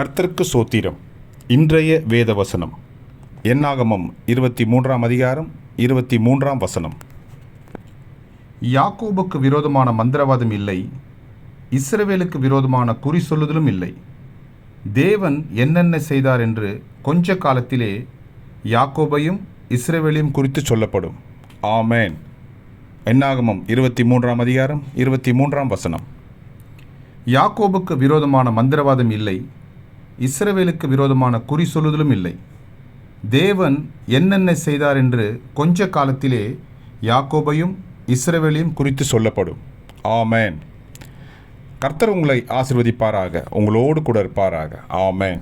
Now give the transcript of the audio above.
கர்த்தருக்கு சோத்திரம். இன்றைய வேத வசனம் என்னாகமம் இருபத்தி மூன்றாம் அதிகாரம் இருபத்தி மூன்றாம் வசனம். யாக்கோபுக்கு விரோதமான மந்திரவாதம் இல்லை. இஸ்ரவேலுக்கு விரோதமான குறி சொல்லுதலும் இல்லை. தேவன் என்னென்ன செய்தார் என்று கொஞ்ச காலத்திலே யாக்கோபையும் இஸ்ரவேலையும் குறித்து சொல்லப்படும். ஆமேன். என்னாகமம் இருபத்தி மூன்றாம் அதிகாரம் இருபத்தி மூன்றாம் வசனம். யாக்கோபுக்கு விரோதமான மந்திரவாதம் இல்லை. இஸ்ரவேலுக்கு விரோதமான குறி சொல்லுதலும் இல்லை. தேவன் என்னென்ன செய்தார் என்று கொஞ்ச காலத்திலே யாக்கோபையும் இஸ்ரவேலையும் குறித்து சொல்லப்படும். ஆமேன். கர்த்தர் உங்களை ஆசிர்வதிப்பாராக. உங்களோடு கூட இருப்பாராக. ஆமேன்.